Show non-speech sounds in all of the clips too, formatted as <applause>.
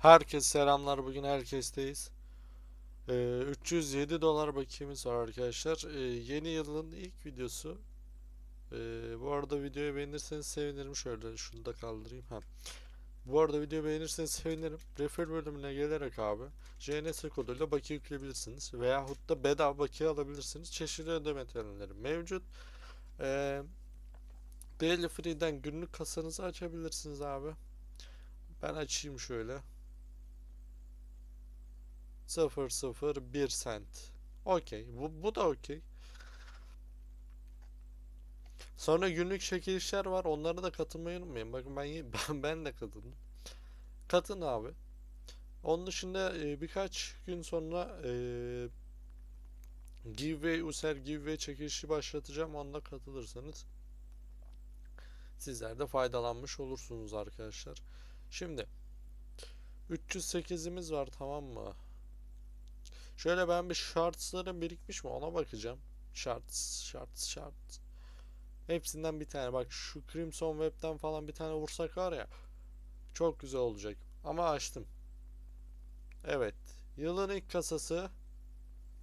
Herkes selamlar. Bugün herkesteyiz. Ee, 307 dolar bakiyemiz var arkadaşlar. Ee, yeni yılın ilk videosu. Ee, bu arada videoyu beğenirseniz sevinirim. Şöyle şunu da kaldırayım. Ha. Bu arada videoyu beğenirseniz sevinirim. Refer bölümüne gelerek abi JNS koduyla bakiye yükleyebilirsiniz. Veyahut da bedava bakiye alabilirsiniz. Çeşitli ödeme terminleri mevcut. Ee, Daily Free'den günlük kasanızı açabilirsiniz abi. Ben açayım şöyle. 001 sent. Okey. Bu, bu da okey. Sonra günlük çekilişler var. Onlara da katılmayı unutmayın. Bakın ben <laughs> ben, ben de katıldım. Katın abi. Onun dışında e, birkaç gün sonra e, giveaway, User giveaway çekilişi başlatacağım. Onda katılırsanız sizler de faydalanmış olursunuz arkadaşlar. Şimdi 308'imiz var tamam mı? Şöyle ben bir shortslarım birikmiş mi ona bakacağım. Shorts, shorts, shorts. Hepsinden bir tane. Bak şu Crimson Web'den falan bir tane vursak var ya. Çok güzel olacak. Ama açtım. Evet. Yılın ilk kasası.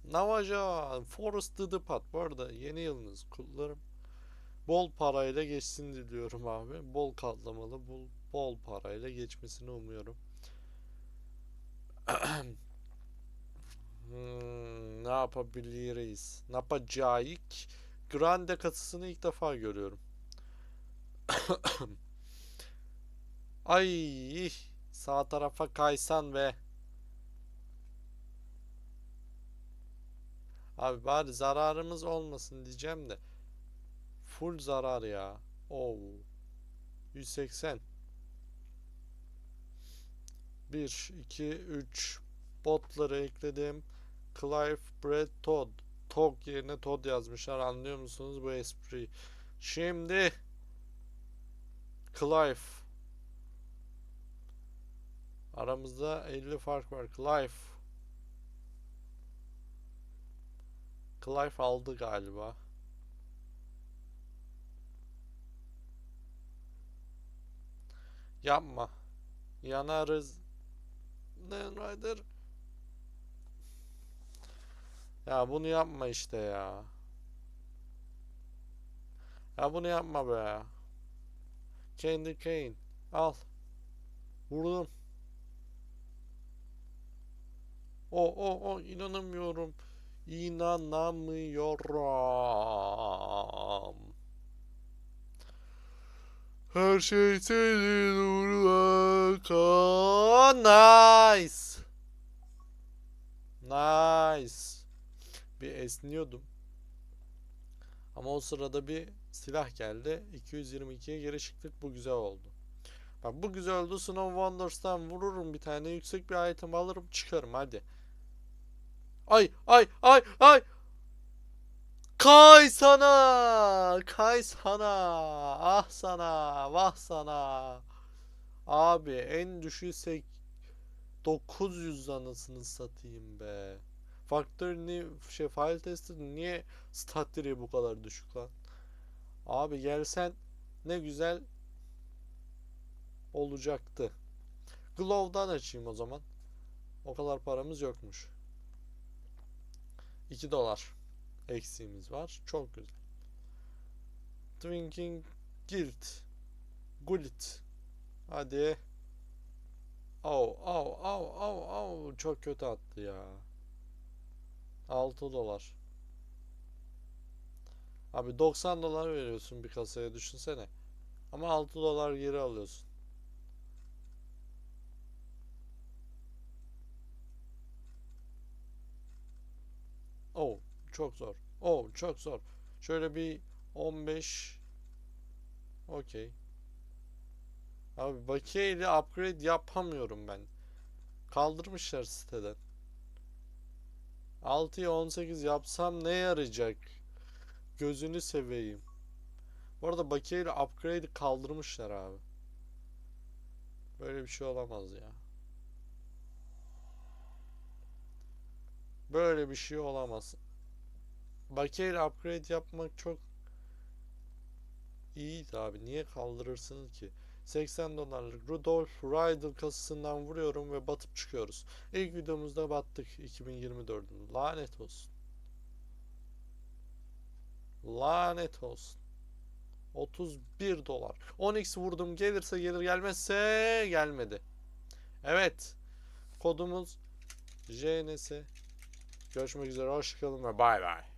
Navaja. Forest Dıdıpat. Bu arada yeni yılınız kutlarım. Bol parayla geçsin diliyorum abi. Bol katlamalı, bol, bol parayla geçmesini umuyorum. <clears throat> Hmm, ne yapabiliriz? Ne yapacağız? Grande kasasını ilk defa görüyorum. <coughs> Ay, sağ tarafa kaysan ve Abi bari zararımız olmasın diyeceğim de. Full zarar ya. Oo. 180. 1, 2, 3 botları ekledim. Clive Brad Todd. Tog yerine Todd yazmışlar. Anlıyor musunuz bu espriyi? Şimdi Clive. Aramızda 50 fark var. Clive. Clive aldı galiba. Yapma. Yanarız. Lan Rider. Ya bunu yapma işte ya. Ya bunu yapma be. Candy Cane. Al. Vurdum. O o o inanamıyorum. İnanamıyorum. Her şey senin uğruna. Nice. Nice. Bir esniyordum. Ama o sırada bir silah geldi. 222'ye geri çıktık. Bu güzel oldu. Bak bu güzel oldu. Snow Wonders'tan vururum bir tane. Yüksek bir item alırım çıkarım hadi. Ay ay ay ay. Kay sana. Kay sana. Ah sana. Vah sana. Abi en düşüksek 900 anasını satayım be. Faktör ni şey file tester niye statleri bu kadar düşük lan? Abi gelsen ne güzel olacaktı. Glove'dan açayım o zaman. O kadar paramız yokmuş. 2 dolar eksiğimiz var. Çok güzel. Twinking Guild. Gullit. Hadi. Au au au au au çok kötü attı ya. 6 dolar. Abi 90 dolar veriyorsun bir kasaya düşünsene. Ama 6 dolar geri alıyorsun. Oh çok zor. Oh çok zor. Şöyle bir 15 Okey. Abi bakiye ile upgrade yapamıyorum ben. Kaldırmışlar siteden. 6'ya 18 yapsam ne yarayacak? Gözünü seveyim. Bu arada bakiye ile upgrade'i kaldırmışlar abi. Böyle bir şey olamaz ya. Böyle bir şey olamaz. Bakiye upgrade yapmak çok iyiydi abi. Niye kaldırırsınız ki? 80 dolarlık Rudolph Riddle kasasından vuruyorum ve batıp çıkıyoruz. İlk videomuzda battık 2024'ün. Lanet olsun. Lanet olsun. 31 dolar. 10x vurdum gelirse gelir gelmezse gelmedi. Evet. Kodumuz JNS. Görüşmek üzere. Hoşçakalın ve bay bay.